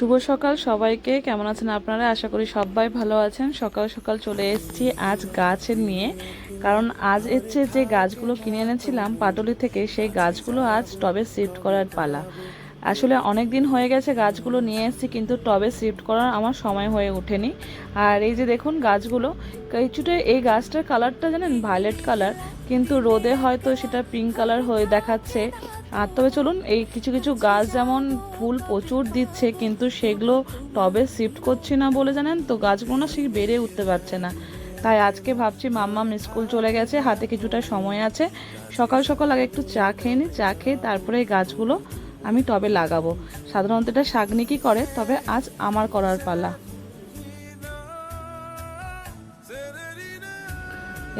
শুভ সকাল সবাইকে। কেমন আছেন আপনারা? আশা করি সবাই ভালো আছেন। সকাল সকাল চলে এসেছি আজ গাছের নিয়ে। কারণ আজ এসছে যে গাছগুলো কিনে এনেছিলাম পাটলি থেকে, সেই গাছগুলো আজ টবে শিফট করার পালা। আসলে অনেক দিন হয়ে গেছে গাছগুলো নিয়ে এসেছি, কিন্তু টবে শিফট করার আমার সময় হয়ে ওঠেনি। আর এই যে দেখুন গাছগুলো, কিছুটা এই গাছটার কালারটা জানেন ভায়োলেট কালার কিন্তু রোদে হয়তো সেটা পিঙ্ক কালার হয়ে দেখাচ্ছে। আর তবে চলুন, এই কিছু কিছু গাছ যেমন ফুল প্রচুর দিচ্ছে, কিন্তু সেগুলো টবে শিফট করছি না বলে জানেন তো, গাছগুলো না সেই বেড়ে উঠতে পারছে না। তাই আজকে ভাবছি মাম্মাম স্কুল চলে গেছে, হাতে কিছুটা সময় আছে। সকাল সকাল আগে একটু চা খেয়ে নিই চা খেয়ে তারপরে এই গাছগুলো আমি টবে লাগাবো। সাধারণত এটা শাগনিকি করে, তবে আজ আমার করার পালা।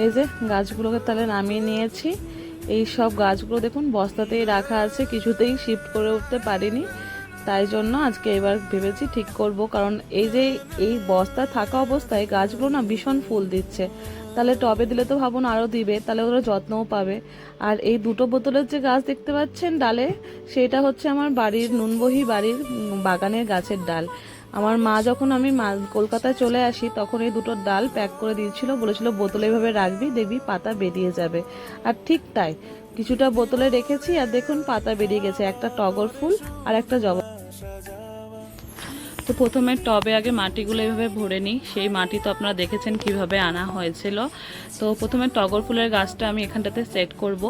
এই যে গাছগুলোকে তাহলে নামিয়ে নিয়েছি। এই সব গাছগুলো দেখুন, বস্তাতেই রাখা আছে, কিছুতেই শিফট করে উঠতে পারিনি। তাই জন্য আজকে এবার ভেবেছি ঠিক করব, কারণ এই যে এই বস্তা থাকা অবস্থায় গাছগুলো না ভীষণ ফুল দিচ্ছে। তাহলে টবে দিলে তো ভাবুন আরও দিবে, তাহলে ওরা যত্নও পাবে। আর এই দুটো বোতলের যে গাছ দেখতে পাচ্ছেন ডালে, সেটা হচ্ছে আমার বাড়ির নুনবহি বাড়ির বাগানের গাছের ডাল। আমার মা যখন আমি কলকাতায় চলে আসি, তখন এই দুটো ডাল প্যাক করে দিয়েছিল, বলেছিল বোতলে এভাবে রাখবি, দেখবি পাতা বেরিয়ে যাবে। আর ঠিক তাই, কিছুটা বোতলে রেখেছি, আর দেখুন পাতা বেরিয়ে গেছে, একটা টগর ফুল আর একটা জবা তো প্রথমে টবে আগে মাটিগুলো এভাবে ভরে নিই। সেই মাটি তো আপনারা দেখেছেন কীভাবে আনা হয়েছিল। তো প্রথমে টগর ফুলের গাছটা আমি এখানটাতে সেট করব।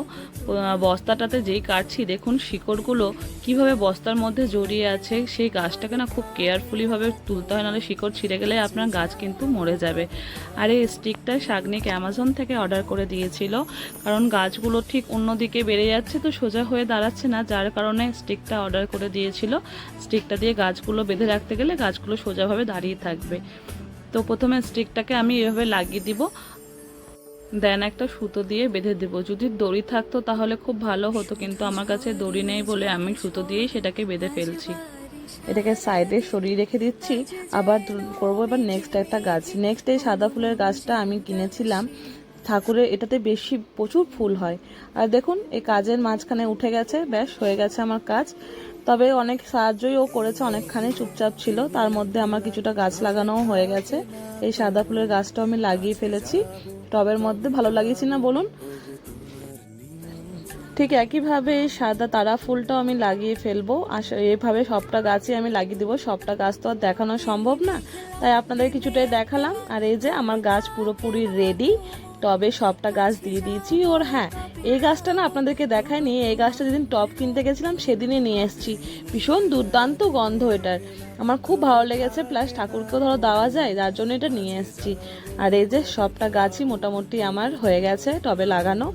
বস্তাটাতে যেই কাটছি, দেখুন শিকড়গুলো কীভাবে বস্তার মধ্যে জড়িয়ে আছে, সেই গাছটাকে না খুব কেয়ারফুলিভাবে তুলতে হয়, নাহলে শিকড় ছিঁড়ে গেলে আপনার গাছ কিন্তু মরে যাবে। আর এই স্টিকটা শাগনিক অ্যামাজন থেকে অর্ডার করে দিয়েছিল। কারণ গাছগুলো ঠিক অন্যদিকে বেড়ে যাচ্ছে, তো সোজা হয়ে দাঁড়াচ্ছে না, যার কারণে স্টিকটা অর্ডার করে দিয়েছিল। স্টিকটা দিয়ে গাছগুলো বেঁধে রাখতে গেলে গাছগুলো সোজাভাবে দাঁড়িয়ে থাকবে। তো প্রথমে স্টিকটাকে আমি এভাবে লাগিয়ে দিব। দেন একটা সুতো দিয়ে বেঁধে দেবো। যদি দড়ি থাকতো তাহলে খুব ভালো হতো, কিন্তু আমার কাছে দড়ি নেই বলে আমি সুতো দিয়েই সেটাকে বেঁধে ফেলছি। এটাকে সাইডে সরিয়ে রেখে দিচ্ছি। আবার করব এবার নেক্সট একটা গাছ। নেক্সট এই সাদা ফুলের গাছটা আমি কিনেছিলাম। ঠাকুরের এটাতে বেশি প্রচুর ফুল হয়। আর দেখুন, এই কাজের মাঝখানে উঠে গেছে, ব্যাস হয়ে গেছে আমার কাজ। তবে অনেক সাহায্যই ও করেছে, অনেকখানি চুপচাপ ছিল। তার মধ্যে আমার কিছুটা গাছ লাগানোও হয়ে গেছে। এই সাদা ফুলের গাছটাও আমি লাগিয়ে ফেলেছি। টবের মধ্যে ভালো লাগিয়েছি না বলুন? ঠিক একইভাবে এই সাদা তারা ফুলটাও আমি লাগিয়ে ফেলব। আর এইভাবে সবটা গাছই আমি লাগিয়ে দেবো। সবটা গাছ তো আর দেখানো সম্ভব না। তাই আপনাদের কিছুটাই দেখালাম। আর এই যে আমার গাছ পুরোপুরি রেডি টবে সবটা গাছ দিয়ে দিয়েছি। ওর হ্যাঁ এই গাছটা না আপনাদেরকে দেখায়নি, এই গাছটা যেদিন টব কিনতে গেছিলাম সেদিনই নিয়ে এসেছি। ভীষণ দুর্দান্ত গন্ধ এটার। আমার খুব ভালো লেগেছে, প্লাস ঠাকুরকেও ধরো দেওয়া যায়, যার জন্য এটা নিয়ে এসেছি। আর এই যে সবটা গাছই মোটামুটি আমার হয়ে গেছে টবে লাগানো।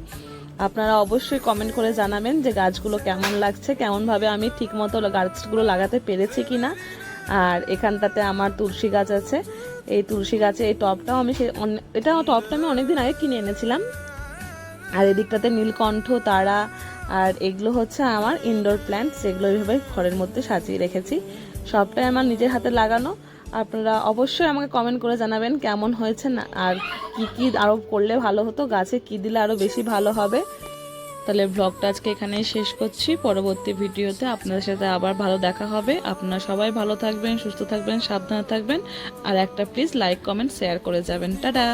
আপনারা অবশ্যই কমেন্ট করে জানাবেন যে গাছগুলো কেমন লাগছে, কেমনভাবে আমি ঠিকমতো গাছগুলো লাগাতে পেরেছি কি না আর এখানটাতে আমার তুলসী গাছ আছে, এই তুলসী গাছে এই টবটাও আমি সে এটা টবটা আমি অনেকদিন আগে কিনে এনেছিলাম। আর এদিকটাতে নীলকণ্ঠ, তারা আর এগুলো হচ্ছে আমার ইনডোর প্ল্যান্টস এগুলো এইভাবে ঘরের মধ্যে সাজিয়ে রেখেছি। সবটাই আমার নিজের হাতে লাগানো। আপনারা অবশ্যই আমাকে কমেন্ট করে জানাবেন কেমন হয়েছে না, আর কি কি আরও করলে ভালো হতো, গাছে কি দিলে আরও বেশি ভালো হবে। তাহলে ব্লগটা আজকে এখানেই শেষ করছি। পরবর্তী ভিডিওতে আপনাদের সাথে আবার ভালো দেখা হবে। আপনারা সবাই ভালো থাকবেন, সুস্থ থাকবেন, সাবধানে থাকবেন। আর একটা প্লিজ লাইক কমেন্ট শেয়ার করে যাবেন। টাটা!